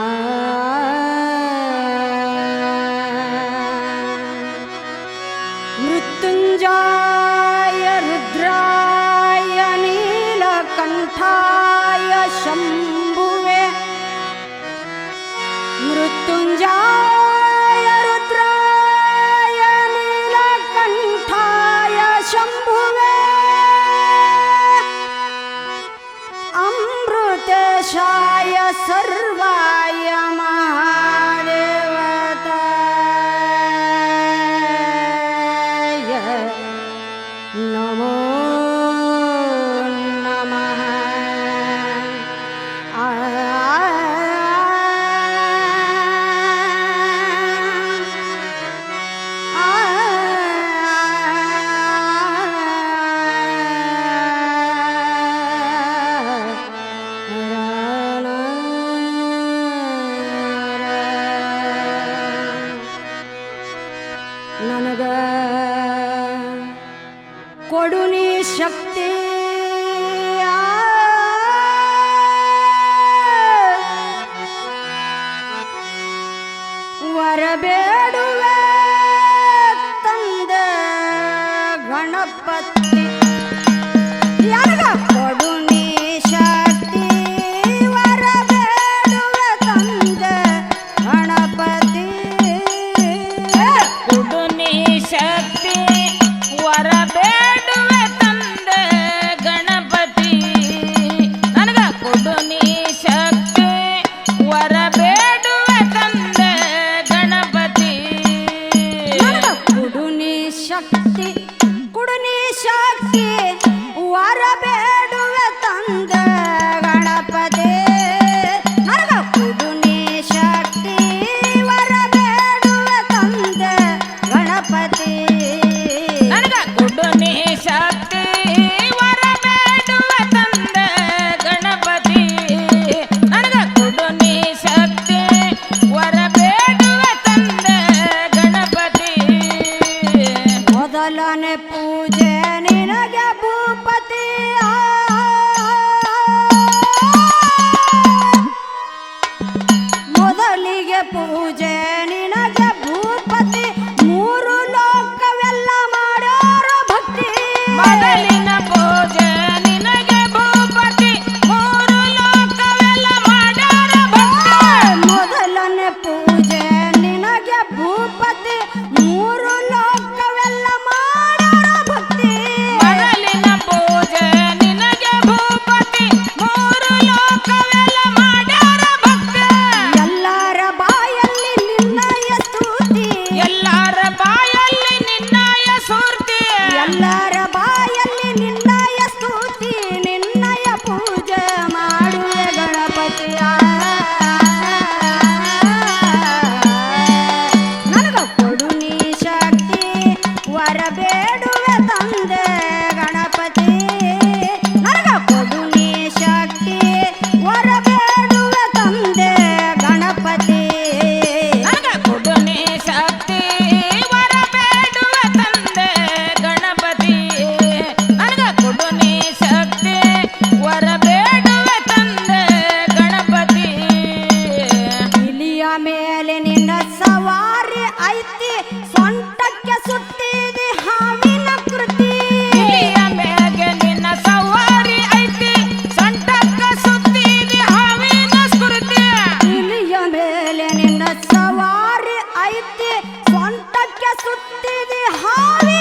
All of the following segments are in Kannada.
I নমঃ ಬರಬೇಡು ಕುಡನಿ ಶಕ್ತಿ ವರ ಬೇಡುವೆ ತಂದೆ. ಐತಿ ಸೊಂಟಕ್ಕೆ ಸುತ್ತಿದಿ ಹಾವಿ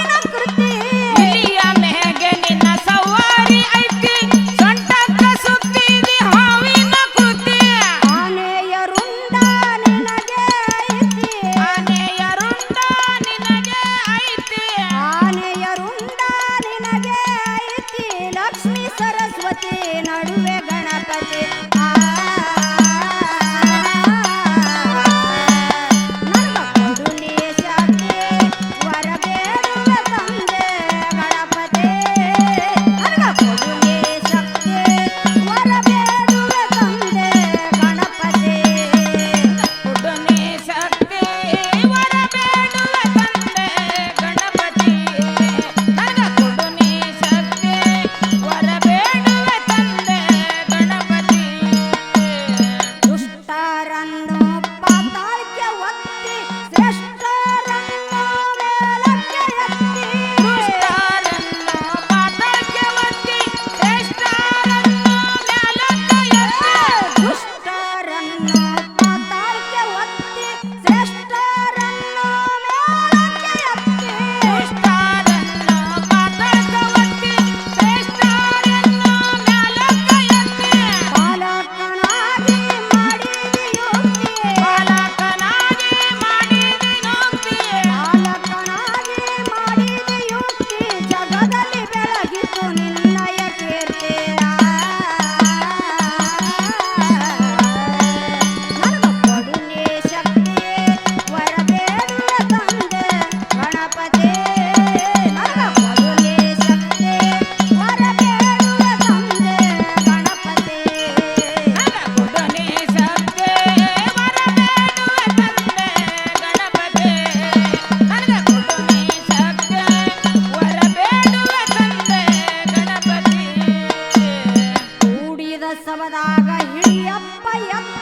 ಸವದಾಗ ಹಿಡಿಯಪ್ಪ ಎತ್ತ